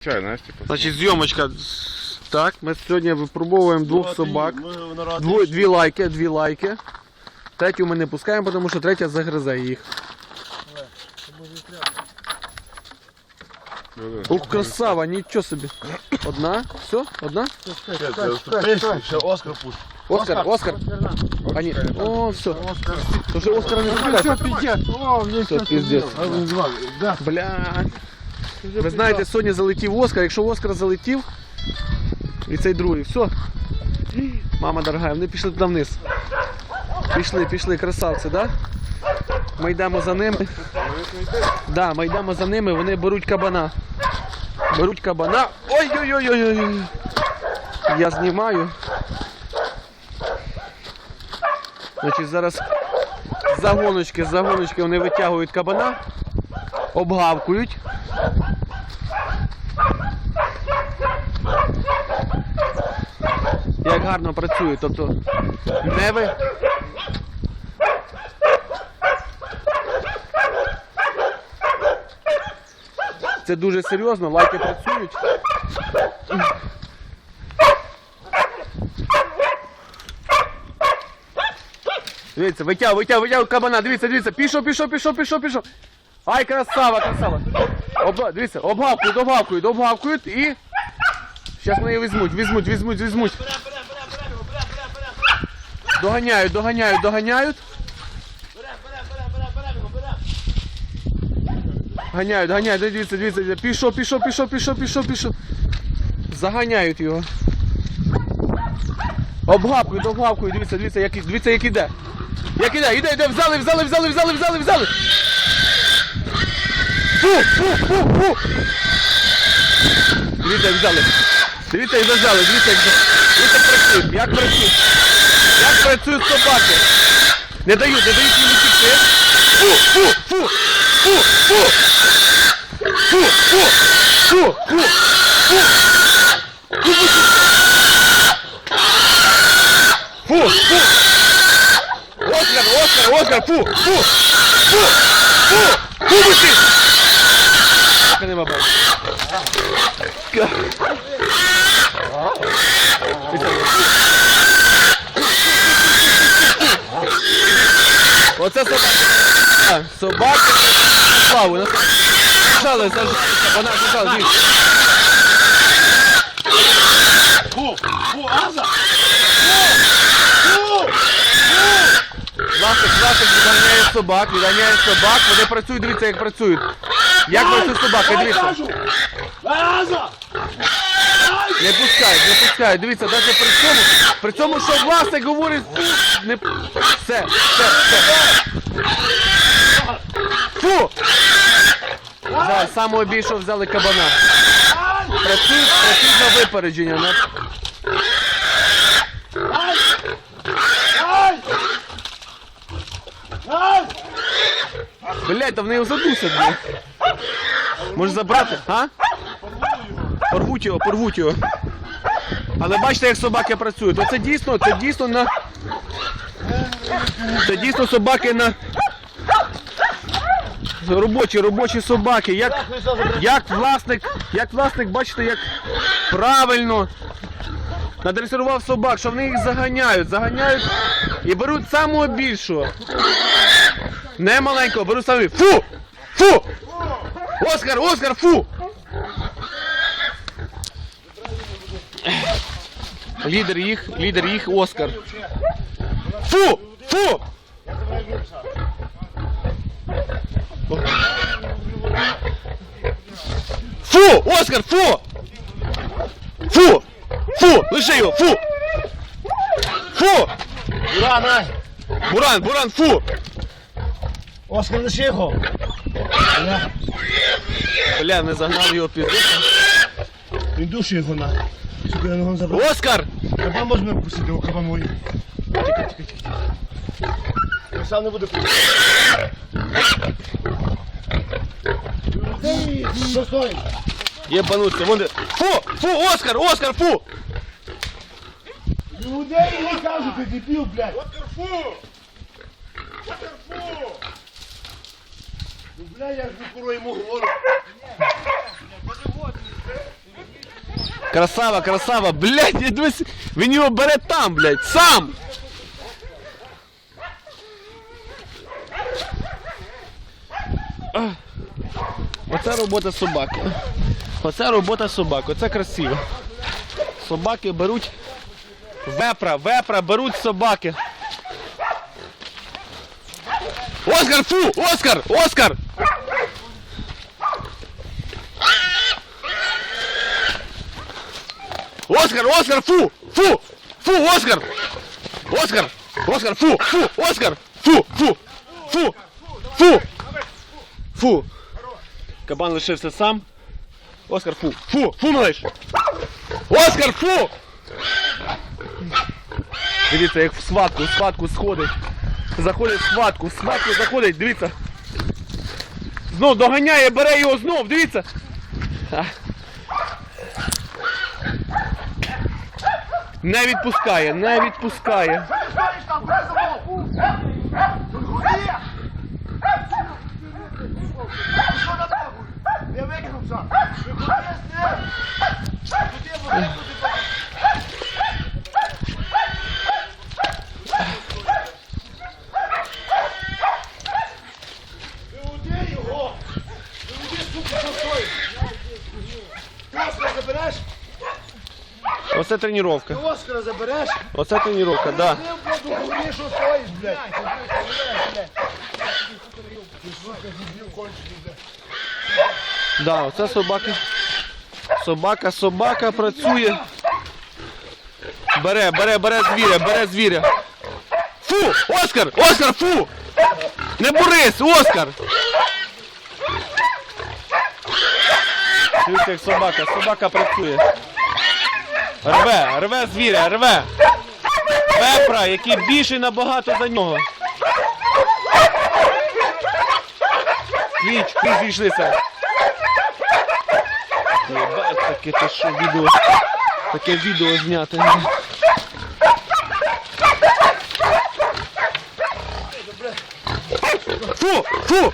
Чай, Настя. Значить, зйомочка. Так, ми сьогодні випробовуємо двох собак. Дві, дві лайки, дві лайки. Третю ми не пускаємо, тому що третя загризе їх. Ух, красава, нічого собі. Одна? Все? Одна? Ще Оскар пусть. Оскар, Оскар. А ні. О, все. То вже Оскара не пускати. Все, піздець. Бля. Ви знаєте, сьогодні залетів Оскар. Якщо Оскар залетів, і цей другий, все. Мама дорога, вони пішли туди вниз. Пішли, пішли, красавці, да? Ми йдемо за ними. Да, ми йдемо за ними, вони беруть кабана. Беруть кабана. Ой-ой-ой-ой-ой. Я знімаю. Значить, зараз загоночки, загоночки вони витягують кабана, обгавкують. Гарно працюють, тобто не ви. Це дуже серйозно, лайки працюють. Дивіться, витягуй, витягуй, витягуй кабана, дивіться, дивіться, пішов, пішов, пішов, пішов, пішов. Ай, красава, красава. Обга... Дивіться, обгавкують, обгавкують, обгавкують і. Зараз вони її візьмуть, візьмуть, візьмуть, візьмуть. Доганяють, доганяють, доганяють. Ганяють, ганяють, дивіться, дивіться. Пішов, пішов, пішов, пішов, пішов, пішов. Заганяють його. Обгавкують, обгавкують, дивіться, дивіться, як, дивіться, як іде. Як іде, іде, іде, взяли, взяли, взяли, взяли, взяли, взяли. Фу, фу, фу, фу. Дивіться, взяли. Дивіться, як взяли, дивіться, як взяли. Дивіться, як працюють, як працюють. Як працюють собаки. Не дають, не дають їм утікти. Фу, фу, фу, фу, фу. Фу, фу, фу, фу, фу. Фу, фу. Оскар, Оскар, Оскар, фу, фу, фу, фу, фу, виши. Так не бабай. Оце собака. Собака. Славу, сажали, сажали, вона сажала, дивіться. Фу, фу, Аза! Власник, власник відганяє собак, відганяє собак, вони працюють, дивіться, як працюють. Як працюють собаки, дивіться. Аза! Не пускають, не пускають. Дивіться, навіть при цьому, при цьому, що власник говорить, не все, все, все. Фу! За самого більшого взяли кабана. Працюють, працюють на випередження. На... Блять, та вони його задусять. блядь. Може забрати? А? Порвуть його, порвуть його. Але бачите, як собаки працюють. Оце дійсно, це дійсно на. Це дійсно собаки на. Робочі, робочі собаки. Як, як власник, як власник, бачите, як правильно надресирував собак, що вони їх заганяють, заганяють і беруть самого більшого. Не маленького, беруть самого. Фу! Фу! Оскар, Оскар, фу! Лідер їх, лідер їх Оскар. Фу! Фу! Фу! Оскар, фу! Фу! Фу! Лиши його! Фу! Фу! Ура, на! Буран, буран, фу! Оскар, лиши його! Бля, не загнав його пізду. Він душі його на. Сука, я ногу забрав. Оскар! Кабан можна пустити, його кабан мої. Я сам не буду пустити. Ей, що стоїть? Єбануться, вон де. Фу! Фу! Оскар! Оскар! Фу! Людей не кажуть, ти дебіл, блядь. Фу! Фу! Ну, бля, я ж не куру йому говорю. Красава, красава, блядь, він його бере там, блядь, сам. Оце робота собаки. Оце робота собак, оце красиво. Собаки беруть вепра, вепра беруть собаки. Оскар, фу! Оскар! Оскар! Оскар, Оскар, фу! Фу! Фу, Оскар! Оскар! Оскар, фу! Фу! Оскар! Фу! Фу! Фу! Фу! Фу! Кабан лишився сам. Оскар, фу! Фу! Фу, малиш! Оскар, фу! Дивіться, як в сватку, в сватку сходить. Заходить в сватку, в сватку заходить, дивіться. Знов доганяє, бере його знов, дивіться. Не відпускає, не відпускає. Я викинув сам. Виходиш, ні. Туди, туди, Виводи його! Виводи, сука, що стоїть! Оскара забереш? Оце тренування. Оскара забереш? Оце тренування, да. Стоїш, блядь! Да, оце собака. Собака, собака працює. Бере, бере, бере звіря, бере звіря. Фу! Оскар! Оскар, фу! Не борись, Оскар! Дивіться, як собака, собака працює. Рве, рве звіря, рве. Пепра, який більший набагато за нього. Кліч, кліч зійшлися. Єбать, таке то що відео. Таке відео зняти. Фу! Фу!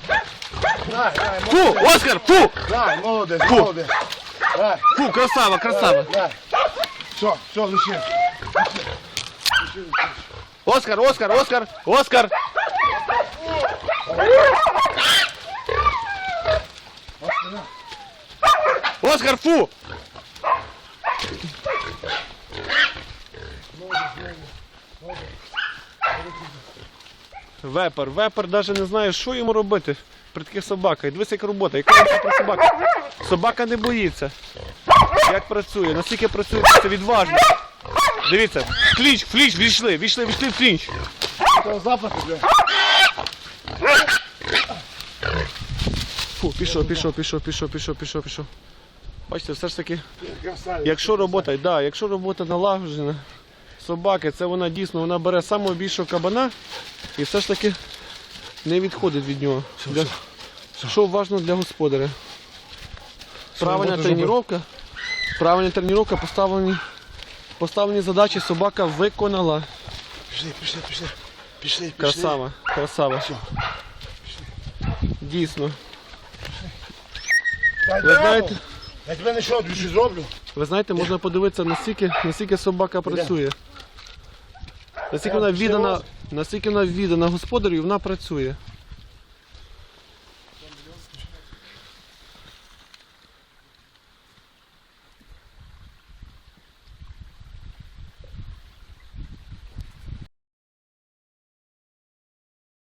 Фу! Оскар! Фу! дай, молодець, молодець. Дай, Фу, красава, красава! дай. Все, все, лиши. Оскар, Оскар, Оскар, Оскар! Оскар, фу! Вепер, вепер навіть не знає, що йому робити при таких собаках. Дивись, як робота, яка про собаку. Собака не боїться. Як працює, наскільки працює, це відважно. Дивіться, в клінч, війшли, війшли, війшли в. Запах. Фу, пішов, пішов, пішов, пішов, пішов, пішов, пішов. Бачите, все ж таки, якщо робота, да, якщо робота налагоджена, собаки, це вона дійсно вона бере самого більшого кабана і все ж таки не відходить від нього. Для, що важливо для господаря. Правильна тренування, правильна тренування, поставлені, поставлені задачі собака виконала. Пішли, пішли, пішли. Пішли, пішли. Красава, красава. Все. Дійсно. Ви знаєте, Я тебе не що, двічі зроблю. Ви знаєте, можна подивитися, наскільки, наскільки собака працює. Наскільки вона віддана, наскільки вона віддана господарю, і вона працює.